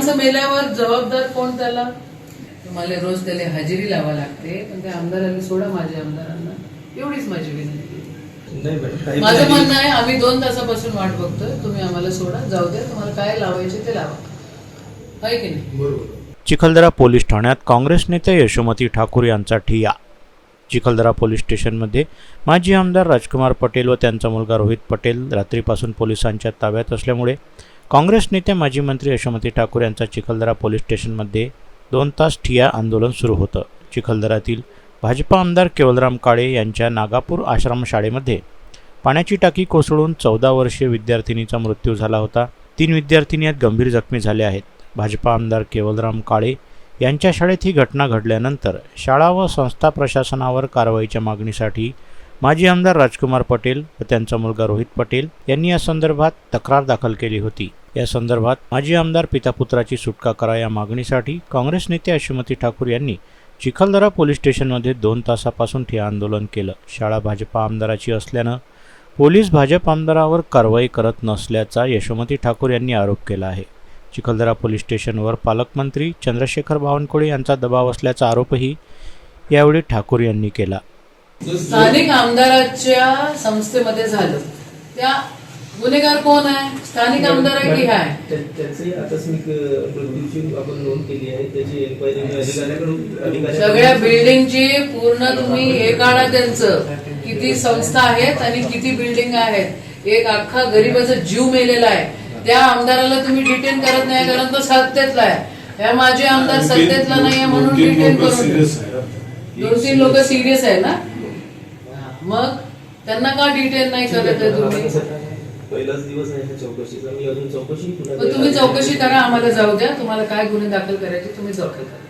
माणसं मेल्यावर जबाबदार कोण त्याला? तुम्हाला रोज त्याला हजेरी लावा लागते पण त्या आमदारांनी सोडा माझ्या आमदारांना. एवढीच माझी विनंती. माझं म्हणणं आहे आम्ही दोन तासापासून वाट बघतोय तुम्ही आम्हाला सोडा जाऊ द्या तुम्हाला काय लावायचे ते लावा. आहे की नाही? बरोबर. चिखलदरा पोलीस ठाण्यात काँग्रेस नेते यशोमती ठाकूर यांचा ठिया चिखलदरा पोलीस स्टेशनमध्ये माजी आमदार राजकुमार पटेल व त्यांचा मुलगा रोहित पटेल रात्रीपासून पोलिसांच्या ताब्यात असल्यामुळे काँग्रेस नेते माजी मंत्री यशोमती ठाकूर यांचा चिखलदरा पोलीस स्टेशनमध्ये दोन तास ठिया आंदोलन सुरू होतं. चिखलदरातील भाजपा आमदार केवलराम काळे यांच्या नागापूर आश्रमशाळेमध्ये पाण्याची टाकी कोसळून चौदा वर्षीय विद्यार्थिनीचा मृत्यू झाला होता. तीन विद्यार्थिनी यात गंभीर जखमी झाल्या आहेत. भाजपा आमदार केवलराम काळे यांच्या शाळेत ही घटना घडल्यानंतर शाळा व संस्था प्रशासनावर कारवाईच्या मागणीसाठी माजी आमदार राजकुमार पटेल व त्यांचा मुलगा रोहित पटेल यांनी या संदर्भात तक्रार दाखल केली होती. या संदर्भात माजी आमदार पितापुत्राची सुटका करा या मागणीसाठी काँग्रेस नेते यशोमती ठाकूर यांनी चिखलदरा पोलीस स्टेशनमध्ये दोन तासापासून ठिय्या आंदोलन केलं. शाळा भाजपा आमदाराची असल्यानं पोलीस भाजप आमदारावर कारवाई करत नसल्याचा यशोमती ठाकूर यांनी आरोप केला आहे. चिखलदरा पोलीस स्टेशनवर पालकमंत्री चंद्रशेखर बावनकुळे यांचा दबाव असल्याचा आरोपही यावेळी ठाकूर यांनी केला. स्थानिक आमदाराच्या संस्थेमध्ये झालं त्या गुन्हेगार कोण आहे? स्थानिक आमदार आहे की आहे त्या- त्याचंही आकस्मिक मृत्यूची आपण नोंद केली आहे. त्याची अधिकाऱ्याकडून सगळ्या बिल्डिंगची पूर्ण तुम्ही हे काढा त्यांचं. किती संस्था आहेत आणि किती बिल्डिंग आहेत. एक अख्खा गरीबाचा जीव मेलेला आहे. त्या आमदाराला तुम्ही डिटेन करत नाही कारण तो सत्तेतला आहे. ह्या माझे आमदार सत्तेतला नाही म्हणून डिटेन करून दोन तीन लोक सिरियस आहे ना? मग त्यांना का डिटेन नाही करत आहे तुम्ही? पहिलाच दिवस आहे चौकशीचा. मी अजून चौकशी तुम्ही चौकशी करा आम्हाला जाऊ द्या. तुम्हाला काय गुन्हे दाखल करायचे तुम्ही दाखल करा.